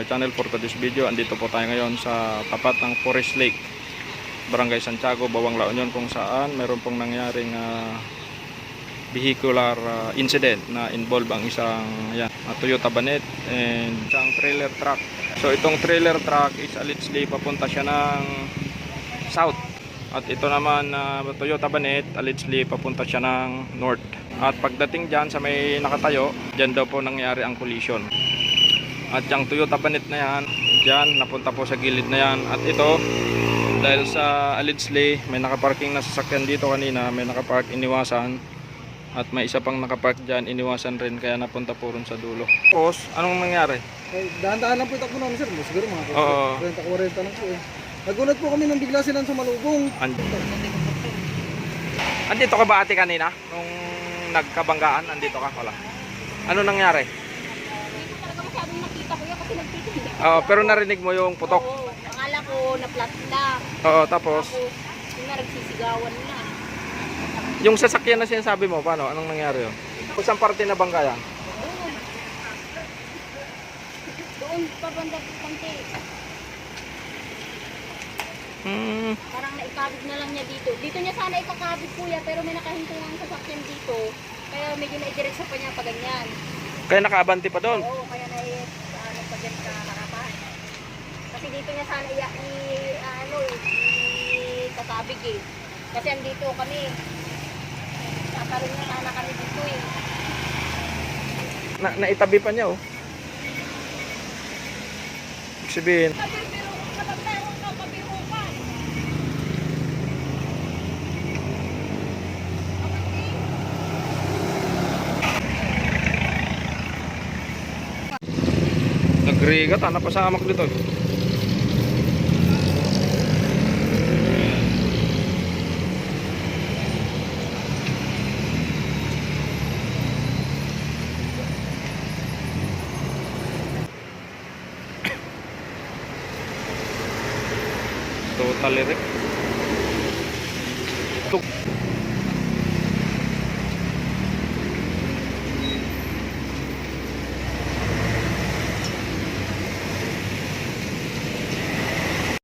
my channel for today's video. Andito po tayo ngayon sa tapat ng Forest Lake, Barangay Santiago, Bawang La Union kung saan meron pong nangyaring ah, vehicular ah, incident na involve ang isang yan, ah, Toyota Banet and isang trailer truck. So itong trailer truck is allegedly papunta siya ng south at ito naman na Toyota Banet allegedly papunta siya ng north. At pagdating dyan sa may nakatayo, dyan daw po nangyari ang collision. At yung Toyota Banet na yan, dyan napunta po sa gilid na yan. At ito, dahil sa allegedly may nakaparking na sasakyan dito kanina, may nakapark iniwasan. At may isa pang nakapark dyan, iniwasan rin kaya napunta po rin sa dulo. Tapos, anong nangyari? Dahan-dahan lang po yung takbo namin sir. Siguro mga Oo. 40-40 lang po eh. Nagulat po kami nang bigla silang sumalubong. And, andito ka ba ate kanina? Nung nagkabanggaan, andito ka? Wala. Ano nangyari? Hindi ko talaga masyadong nakita kuya kasi Oo, pero narinig mo yung putok. Oo, akala ko na-flat lang. Oo, tapos Tapos, yun na, nagsisigawan na. yung sasakyan na sinasabi mo, paano? Anong nangyari yun? Kung saan parte na bangga yan? Doon. Doon pa banda konti. Hmm, Parang naikabig na lang niya dito. Dito niya sana ipakabig kuya, pero may nakahintung ang sasakyan dito. Kaya medyo naidiretso pa niya pa ganyan. kaya nakaabante pa doon. Oo, kaya na ano pa dyan sa. Kasi dito niya sana i, i ano, i kakabig eh. Kasi andito kami. Tatalon na sana kami dito eh. Na, naitabi pa niya, oh. Ibig sabihin, Pero kapag meron ka kabirukan. nagrigat, ah, napasamak dito. तो ताले तक तो